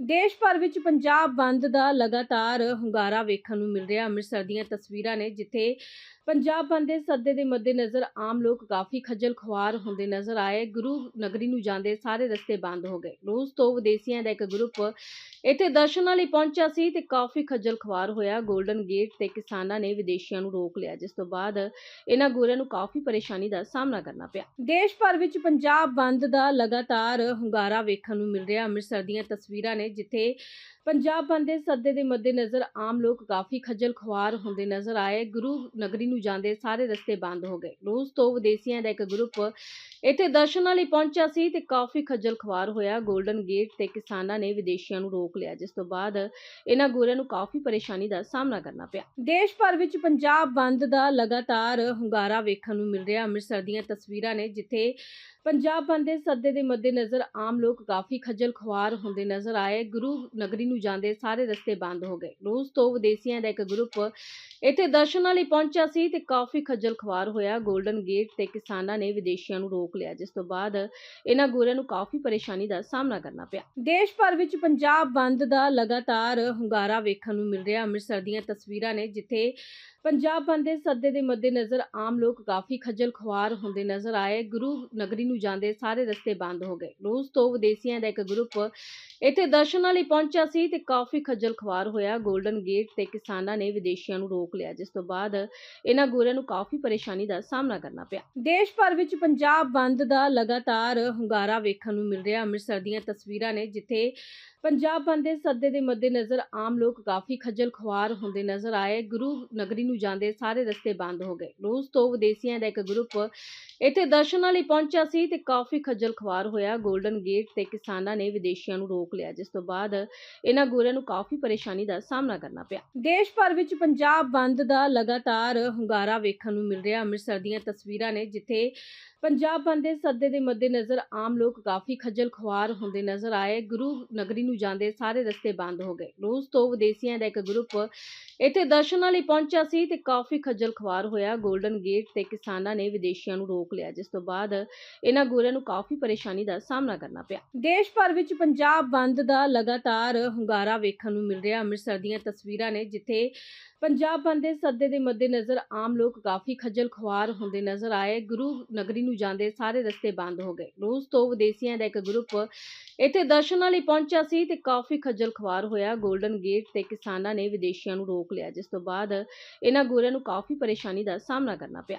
ਦੇਸ਼ ਭਰ ਵਿੱਚ ਪੰਜਾਬ ਬੰਦ ਦਾ ਲਗਾਤਾਰ ਹੁੰਗਾਰਾ ਵੇਖਣ ਨੂੰ ਮਿਲ ਰਿਹਾ। ਅੰਮ੍ਰਿਤਸਰ ਦੀਆਂ ਤਸਵੀਰਾਂ ਨੇ, ਜਿੱਥੇ ਪੰਜਾਬ ਬੰਦ ਦੇ ਸੱਦੇ ਦੇ ਮੱਦੇਨਜ਼ਰ ਆਮ ਲੋਕ ਕਾਫੀ ਖੱਜਲ ਖੁਆਰ ਹੁੰਦੇ ਨਜ਼ਰ ਆਏ। ਗੁਰੂ ਨਗਰੀ ਨੂੰ ਜਾਂਦੇ ਸਾਰੇ ਰਸਤੇ ਬੰਦ ਹੋ ਗਏ। ਰੂਸ ਤੋਂ ਵਿਦੇਸ਼ੀਆਂ ਦਾ ਇੱਕ ਗਰੁੱਪ ਇੱਥੇ ਦਰਸ਼ਨਾਂ ਲਈ ਪਹੁੰਚਿਆ ਸੀ ਤੇ ਕਾਫੀ ਖੱਜਲ ਖੁਆਰ ਹੋਇਆ। 골ਡਨ ਗੇਟ ਤੇ ਕਿਸਾਨਾਂ ਨੇ ਵਿਦੇਸ਼ੀਆਂ ਨੂੰ ਰੋਕ ਲਿਆ, ਜਿਸ ਤੋਂ ਬਾਅਦ ਇਹਨਾਂ ਗੋਰਿਆਂ ਨੂੰ ਕਾਫੀ ਪਰੇਸ਼ਾਨੀ ਦਾ ਸਾਹਮਣਾ ਕਰਨਾ ਪਿਆ। ਦੇਸ਼ ਭਰ ਵਿੱਚ ਪੰਜਾਬ ਬੰਦ ਦਾ ਲਗਾਤਾਰ ਹੁੰਗਾਰਾ ਵੇਖਣ ਨੂੰ ਮਿਲ ਰਿਹਾ। ਅੰਮ੍ਰਿਤਸਰ ਦੀਆਂ ਤਸਵੀਰਾਂ ਨੇ ਜਿੱਥੇ ਪੰਜਾਬ ਬੰਦ ਦੇ ਸੱਦੇ ਦੇ ਮੱਦੇਨਜ਼ਰ ਆਮ ਲੋਕ ਕਾਫੀ ਖੱਜਲ ਖੁਆਰ ਹੁੰਦੇ ਨਜ਼ਰ ਆਏ। ਗੁਰੂ ਨਗਰੀ ਨੂੰ ਜਾਂਦੇ ਸਾਰੇ ਰਸਤੇ ਬੰਦ ਹੋ ਗਏ। ਰੂਸ ਤੋਂ ਵਿਦੇਸ਼ੀਆਂ ਦਾ ਇੱਕ ਗਰੁੱਪ ਇੱਥੇ ਦਰਸ਼ਨਾਂ ਲਈ ਪਹੁੰਚਿਆ ਸੀ ਤੇ ਕਾਫੀ ਖੱਜਲ ਖੁਆਰ ਹੋਇਆ। 골ਡਨ ਗੇਟ ਤੇ ਕਿਸਾਨਾਂ ਨੇ ਵਿਦੇਸ਼ੀਆਂ ਨੂੰ ਰੋਕ ਲਿਆ, ਜਿਸ ਤੋਂ ਬਾਅਦ ਇਹਨਾਂ ਗੋਰਿਆਂ ਨੂੰ ਕਾਫੀ ਪਰੇਸ਼ਾਨੀ ਦਾ ਸਾਹਮਣਾ ਕਰਨਾ ਪਿਆ। ਦੇਸ਼ ਭਰ ਵਿੱਚ ਪੰਜਾਬ ਬੰਦ ਦਾ ਲਗਾਤਾਰ ਹੁੰਗਾਰਾ ਵੇਖਣ ਨੂੰ ਮਿਲ ਰਿਹਾ। ਅੰਮ੍ਰਿਤਸਰ ਦੀਆਂ ਤਸਵੀਰਾਂ ਨੇ ਜਿੱਥੇ ਪੰਜਾਬ ਬੰਦ ਦੇ ਸੱਦੇ ਦੇ ਮੱਦੇਨਜ਼ਰ ਆਮ ਲੋਕ ਕਾਫੀ ਖੱਜਲ ਖੁਆਰ ਹੁੰਦੇ ਨਜ਼ਰ ਆਏ। ਗੁਰੂ ਨਗਰੀ ਨੂੰ ਜਾਂਦੇ ਸਾਰੇ ਰਸਤੇ ਬੰਦ ਹੋ ਗਏ। ਰੂਸ ਤੋਂ ਵਿਦੇਸ਼ੀਆਂ ਦਾ ਇੱਕ ਗਰੁੱਪ ਇੱਥੇ ਦਰਸ਼ਨਾਂ ਲਈ ਪਹੁੰਚਿਆ ਸੀ ਤੇ ਕਾਫੀ ਖੱਜਲ ਖੁਆਰ ਹੋਇਆ। 골ਡਨ ਗੇਟ ਤੇ ਕਿਸਾਨਾਂ ਨੇ ਵਿਦੇਸ਼ੀਆਂ ਨੂੰ ਰੋਕ ਲਿਆ। ਜਿਸ ਤੋਂ ਬਾਅਦ ਇਹਨਾਂ ਗੋਰਿਆਂ ਨੂੰ ਕਾਫੀ ਪਰੇਸ਼ਾਨੀ ਦਾ ਸਾਹਮਣਾ ਕਰਨਾ ਪਿਆ। ਦੇਸ਼ ਭਰ ਵਿੱਚ ਪੰਜਾਬ ਬੰਦ ਦਾ ਲਗਾਤਾਰ ਹੁੰਗਾਰਾ ਵੇਖਣ ਨੂੰ ਮਿਲ ਰਿਹਾ। ਅੰਮ੍ਰਿਤਸਰ ਦੀਆਂ ਤਸਵੀਰਾਂ ਨੇ ਜਿੱਥੇ ਪੰਜਾਬ ਬੰਦ ਦੇ ਸੱਦੇ ਦੇ ਮੱਦੇਨਜ਼ਰ ਆਮ ਲੋਕ ਕਾਫੀ ਖੱਜਲ ਖੁਆਰ ਹੁੰਦੇ ਨਜ਼ਰ ਆਏ। ਗੁਰੂ ਨਗਰੀ ਨੂੰ ਜਾਂਦੇ ਸਾਰੇ ਰਸਤੇ ਬੰਦ ਹੋ ਗਏ। ਰੂਸ ਤੋਂ ਵਿਦੇਸ਼ੀਆਂ ਦਾ ਇੱਕ ਗਰੁੱਪ ਇੱਥੇ ਦਰਸ਼ਨ ਲਈ ਪਹੁੰਚਿਆ ਸੀ ਤੇ ਕਾਫੀ ਖੱਜਲ ਖੁਆਰ ਹੋਇਆ। 골ਡਨ ਗੇਟ ਤੇ ਕਿਸਾਨਾਂ ਨੇ ਵਿਦੇਸ਼ੀਆਂ ਨੂੰ ਰੋਕ ਲਿਆ, ਜਿਸ ਤੋਂ ਬਾਅਦ ਇਹਨਾਂ ਗੋਰਿਆਂ ਨੂੰ ਕਾਫੀ ਪਰੇਸ਼ਾਨੀ ਦਾ ਸਾਹਮਣਾ ਕਰਨਾ ਪਿਆ। ਦੇਸ਼ ਭਰ ਵਿੱਚ ਪੰਜਾਬ ਬੰਦ ਦਾ ਲਗਾਤਾਰ ਹੁੰਗਾਰਾ ਵੇਖਣ ਨੂੰ ਮਿਲ ਰਿਹਾ। ਅੰਮ੍ਰਿਤਸਰ ਦੀਆਂ ਤਸਵੀਰਾਂ ਨੇ, ਜਿੱਥੇ ਪੰਜਾਬ ਬੰਦ ਦੇ ਸੱਦੇ ਦੇ ਮੱਦੇਨਜ਼ਰ ਆਮ ਲੋਕ ਕਾਫੀ ਖੱਜਲ ਖੁਆਰ ਹੁੰਦੇ ਨਜ਼ਰ ਆਏ। ਗੁਰੂ ਨਗਰੀ ਨੂੰ ਜਾਂਦੇ ਸਾਰੇ ਰਸਤੇ ਬੰਦ ਹੋ ਗਏ। ਰੂਸ ਤੋਂ ਵਿਦੇਸ਼ੀਆਂ ਦਾ ਇੱਕ ਗਰੁੱਪ ਇੱਥੇ ਦਰਸ਼ਨਾਂ ਲਈ ਪਹੁੰਚਿਆ ਸੀ ਤੇ ਕਾਫੀ ਖੱਜਲ ਖੁਆਰ ਹੋਇਆ। 골ਡਨ ਗੇਟ ਤੇ ਕਿਸਾਨਾਂ ਨੇ ਵਿਦੇਸ਼ੀਆਂ ਨੂੰ ਰੋਕ ਲਿਆ, ਜਿਸ ਤੋਂ ਬਾਅਦ ਇਹਨਾਂ ਗੋਰਿਆਂ ਨੂੰ ਕਾਫੀ ਪਰੇਸ਼ਾਨੀ ਦਾ ਸਾਹਮਣਾ ਕਰਨਾ ਪਿਆ। ਦੇਸ਼ ਭਰ ਵਿੱਚ ਪੰਜਾਬ ਬੰਦ ਦਾ ਲਗਾਤਾਰ ਹੁੰਗਾਰਾ ਵੇਖਣ ਨੂੰ ਮਿਲ ਰਿਹਾ। ਅੰਮ੍ਰਿਤਸਰ ਦੀਆਂ ਤਸਵੀਰਾਂ ਨੇ ਜਿੱਥੇ ਪੰਜਾਬ ਬੰਦ ਦੇ ਸੱਦੇ ਦੇ ਮੱਦੇਨਜ਼ਰ ਆਮ ਲੋਕ ਕਾਫੀ ਖੱਜਲ ਖੁਆਰ ਹੁੰਦੇ ਨਜ਼ਰ ਆਏ। ਗੁਰੂ ਨਗਰੀ ਨੂੰ ਜਾਂਦੇ ਸਾਰੇ ਰਸਤੇ ਬੰਦ ਹੋ ਗਏ। ਰੂਸ ਤੋਂ ਵਿਦੇਸ਼ੀਆਂ ਦਾ ਇੱਕ ਗਰੁੱਪ ਇੱਥੇ ਦਰਸ਼ਨਾਂ ਲਈ ਪਹੁੰਚਿਆ ਸੀ ਤੇ ਕਾਫੀ ਖੱਜਲ ਖੁਆਰ ਹੋਇਆ। 골ਡਨ ਗੇਟ ਤੇ ਕਿਸਾਨਾਂ ਨੇ ਵਿਦੇਸ਼ੀਆਂ ਨੂੰ ਰੋਕ ਲਿਆ, ਜਿਸ ਤੋਂ ਬਾਅਦ ਇਹਨਾਂ ਗੋਰਿਆਂ ਨੂੰ ਕਾਫੀ ਪਰੇਸ਼ਾਨੀ ਦਾ ਸਾਹਮਣਾ ਕਰਨਾ ਪਿਆ। ਦੇਸ਼ ਭਰ ਵਿੱਚ ਪੰਜਾਬ ਬੰਦ ਦਾ ਲਗਾਤਾਰ ਹੁੰਗਾਰਾ ਵੇਖਣ ਨੂੰ ਮਿਲ ਰਿਹਾ। ਅੰਮ੍ਰਿਤਸਰ ਦੀਆਂ ਤਸਵੀਰਾਂ ਨੇ ਜਿੱਥੇ ਪੰਜਾਬ ਬੰਦ ਦੇ ਸੱਦੇ ਦੇ ਮੱਦੇਨਜ਼ਰ ਆਮ ਲੋਕ ਕਾਫੀ ਖੱਜਲ ਖੁਆਰ ਹੁੰਦੇ ਨਜ਼ਰ ਆਏ। ਗੁਰੂ ਨਗਰੀ ਨੂੰ ਜਾਂਦੇ ਸਾਰੇ ਰਸਤੇ ਬੰਦ ਹੋ ਗਏ। ਰੂਸ ਤੋਂ ਵਿਦੇਸ਼ੀਆਂ ਦਾ ਇੱਕ ਗਰੁੱਪ ਇੱਥੇ ਦਰਸ਼ਨਾਂ ਲਈ ਪਹੁੰਚਿਆ ਸੀ ਤੇ ਕਾਫੀ ਖੱਜਲ ਖੁਆਰ ਹੋਇਆ। 골ਡਨ ਗੇਟ ਤੇ ਕਿਸਾਨਾਂ ਨੇ ਵਿਦੇਸ਼ੀਆਂ ਨੂੰ ਰੋਕ ਰੋਕ ਲਿਆ ਜਿਸ ਤੋਂ ਬਾਅਦ ਇਹਨਾਂ ਗੋਰਿਆਂ ਨੂੰ ਕਾਫੀ ਪਰੇਸ਼ਾਨੀ ਦਾ ਸਾਹਮਣਾ ਕਰਨਾ ਪਿਆ।